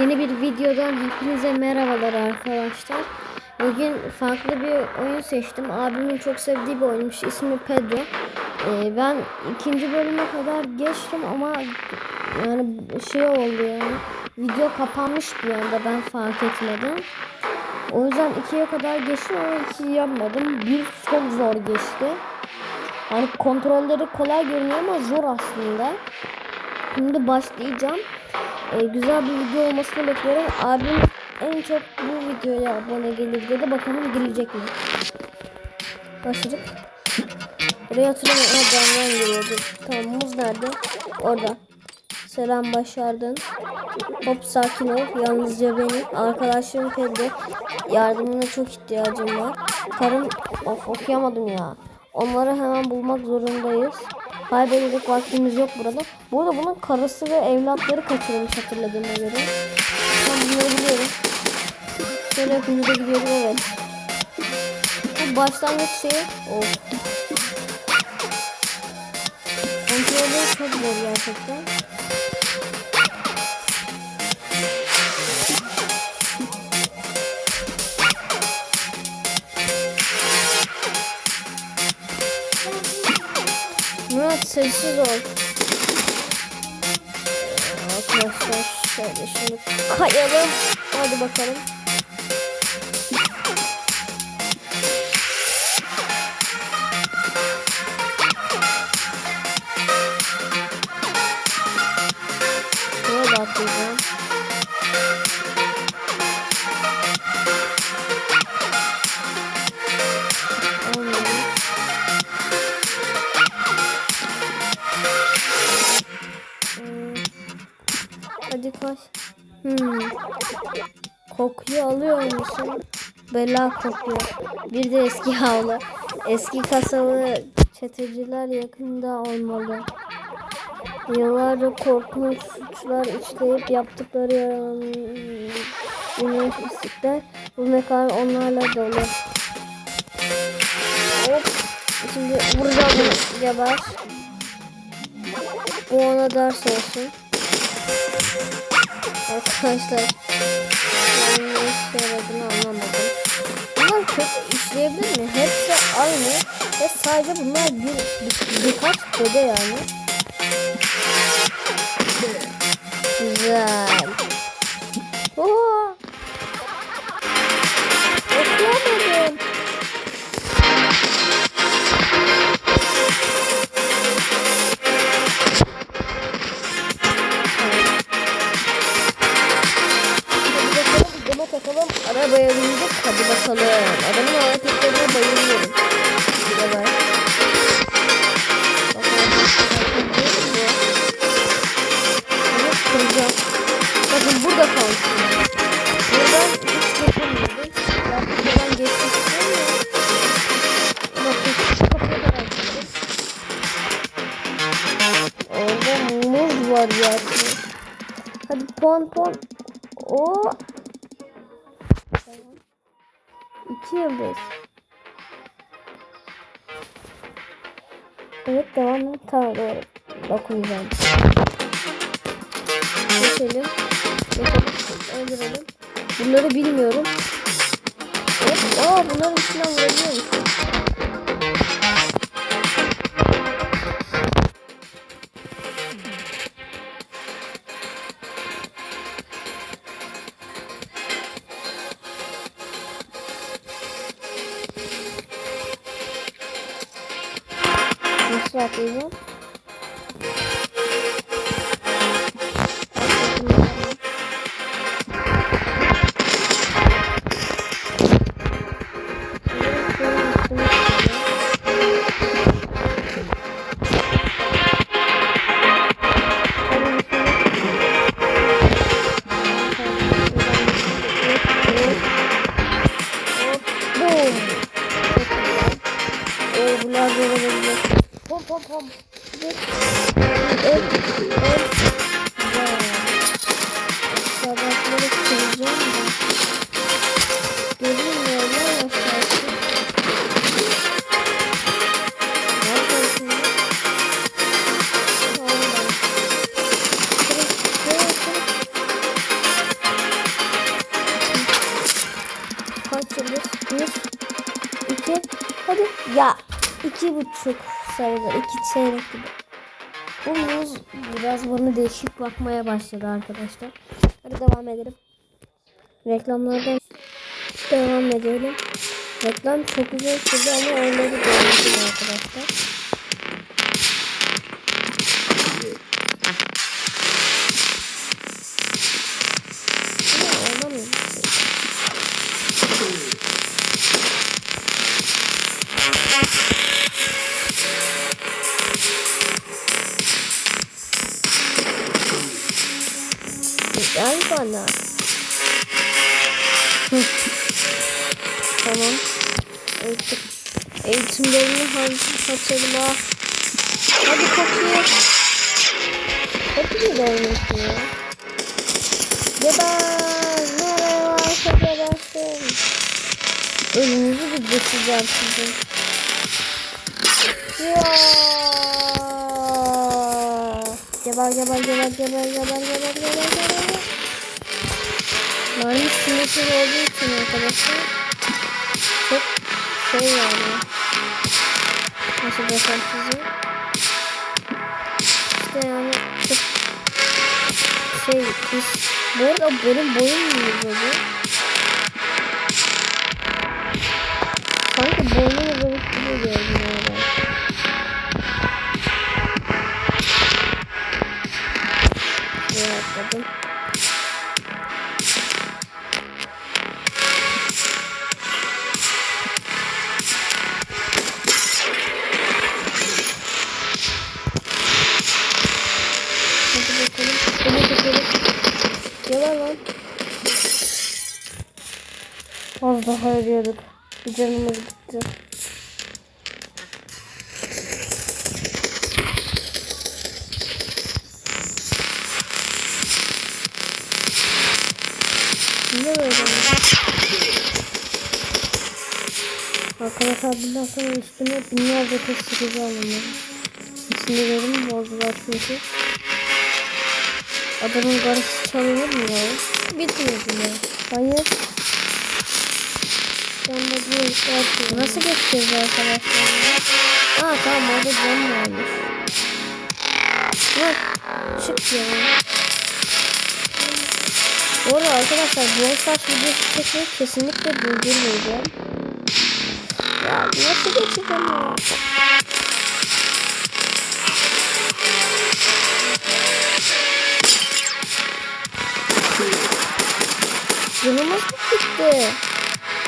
Yeni bir videodan hepinize merhabalar arkadaşlar. Bugün farklı bir oyun seçtim. Abimin çok sevdiği bir oyunmuş. İsmi Pedro. Ee, ben ikinci bölüme kadar geçtim ama yani şey oldu yani. Video kapanmış bir anda ben fark etmedim. O yüzden ikiye kadar geçtim ama ikiyi yapmadım. Bir çok zor geçti. Yani kontrolleri kolay görünüyor ama zor aslında. Şimdi başlayacağım. Ee, güzel bir video olmasını bekliyorum. Abim en çok bu videoya abone gelir dedi. Bakalım gelecek mi? Başladık. Buraya hatırlamıyorum. Ha camdan geliyordu. Tamam muz nerede? Orada. Selam başardın. Hop sakin ol. Yalnızca benim. Arkadaşlarım Pedro. Yardımına çok ihtiyacım var. Karım of okuyamadım ya. Onları hemen bulmak zorundayız. Kaybedecek vaktimiz yok burada. Bu arada bunun karısı ve evlatları kaçırılmış hatırladığıma göre. Ben bunları biliyorum. Şöyle yapınca da gidiyorum evet. Bu başlangıç şeyi. Of. Kontrolü çok zor gerçekten. Sessiz ol. Arkadaşlar şöyle şunu kayalım. Hadi bakalım. Hadi koş. Hmm. Kokuyu alıyor musun? Bela kokuyor. Bir de eski havlu. Eski kasalı çeteciler yakında olmalı. Yıllarca korkunç suçlar işleyip yaptıkları yönetmişlikler bu mekan onlarla dolu. Hop. Şimdi vuracağım. Geber. Bu ona ders olsun. Arkadaşlar ben ne yaradığını anlamadım. Bunlar kötü işleyebilir mi? Hepsi aynı ve sadece bunlar bir, bir birkaç bede yani. Güzel. Oo. Bindik. Hadi bakalım. Adamın hareketlerine bayılıyorum. Bir de kıracağım. Bakın burada kalsın. Buradan hiç geçemiyordum. Ben buradan geçmek istemiyorum. Bakın kapıya da açacağız. Orada muz var ya. Hadi puan puan. Oo. İki yıldız. Evet devam et. Tamam doğru. Geçelim. Geçelim. Öldürelim. Bunları bilmiyorum. Evet. Aa bunların içinden vurabiliyor musun? Oo bunlar zor olabilir. Pom pom pom. Evet. Evet. Evet. Sabahları kıracağım da. İki buçuk sayılır. iki çeyrek gibi. Bu muz biraz bana değişik bakmaya başladı arkadaşlar. Hadi devam edelim. Reklamlardan devam edelim. Reklam çok güzel sürdü ama onları görmedim arkadaşlar. Gel bana. Tamam. Eğitim. Eğitimlerini hangi kaçalım ha? Hadi kapıyı. Kapıyı da oynuyorsun ya. Geber. Nereye varsa gebersin. Önünüzü bir geçeceğim sizin. Ya. Geber geber geber geber geber geber geber geber. Mermi sinirsiz olduğu için arkadaşlar çok şey yani nasıl desem size işte yani çok şey pis bu arada benim boyum mu uzadı sanki boynum Gel lan. Az daha ölüyorduk. Canımız gitti. Niye böyle? Arkadaşlar bundan sonra üstüne binlerce kez sıkacağım bunu. İçindelerimi bozdular çünkü. Adamın karısı çalınır mı ya? Bitmiyor ya. Hayır. Ben de bir Nasıl geçeceğiz arkadaşlar? Aa tamam orada cam varmış. Bak çık ya. Bu arada arkadaşlar bu saç videosu çekmeyi kesinlikle durdurmayacağım. Ya nasıl geçeceğim ya? Canımız mı gitti?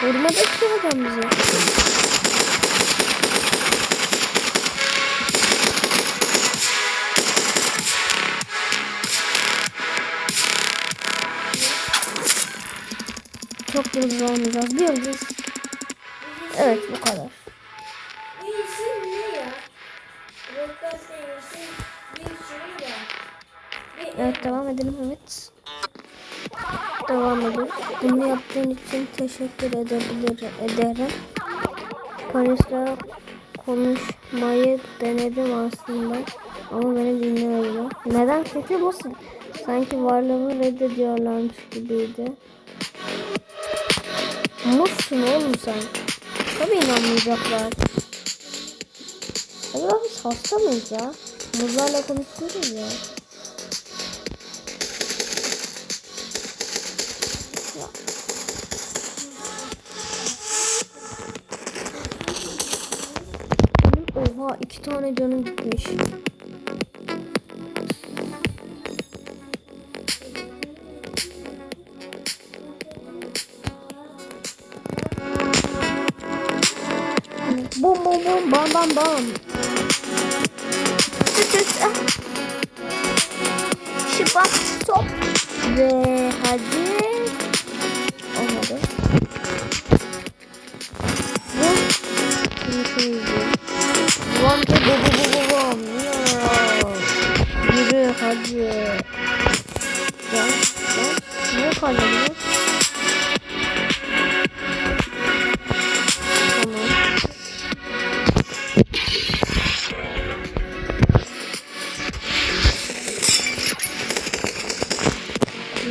Vurmadı ki adam bize. Çok yıldız olmayacağız. Bir yıldız. Evet bu kadar. Evet devam edelim evet. Devam edelim. Bunu yaptığın için teşekkür edebilir, ederim. Polisle konuşmayı denedim aslında. Ama beni dinlemediler. Neden kötü musun? Sanki varlığımı reddediyorlarmış gibiydi. Muzsun oğlum sen. Tabii inanmayacaklar. Acaba biz hasta mıyız ya? Muzlarla konuşuyoruz ya. Tane canım gitmiş. Bum bum bum bam bam bam. Şıbak top. Ve hadi.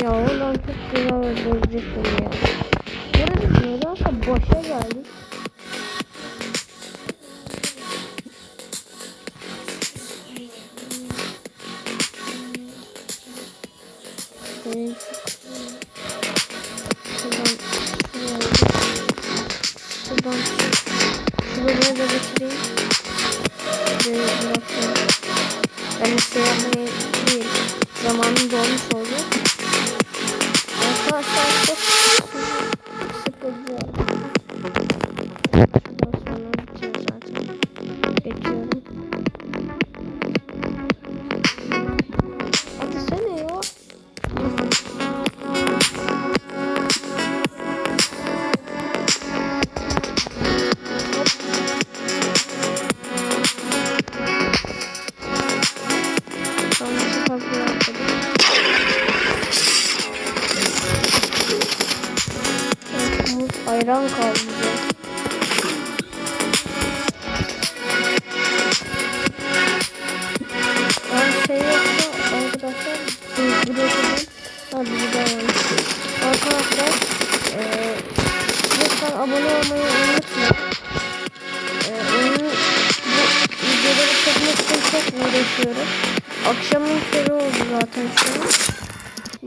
Ya oradan çok güzel öldürecektim ya. Burası nedense boşa geldik. Ben şey yapmayayım.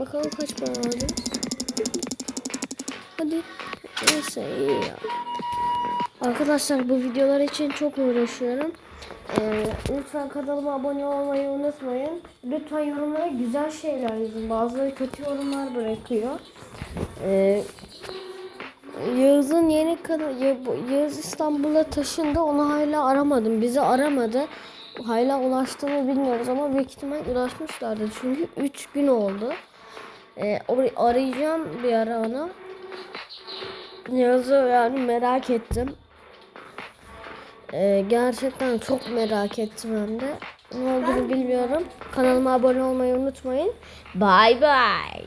Bakalım kaç puan alacağız. Hadi. Neyse iyi ya. Arkadaşlar bu videolar için çok uğraşıyorum. Ee, lütfen kanalıma abone olmayı unutmayın. Lütfen yorumlara güzel şeyler yazın. Bazıları kötü yorumlar bırakıyor. Ee, Yağız'ın yeni kanalı Yağız İstanbul'a taşındı. Onu hala aramadım. Bizi aramadı. Hala ulaştığını bilmiyoruz ama büyük ihtimal ulaşmışlardır. Çünkü 3 gün oldu. Or- arayacağım bir ara onu. Yağız'ı yani merak ettim. Ee, gerçekten çok merak ettim hem de. Ne olduğunu bilmiyorum. Kanalıma abone olmayı unutmayın. Bye bye.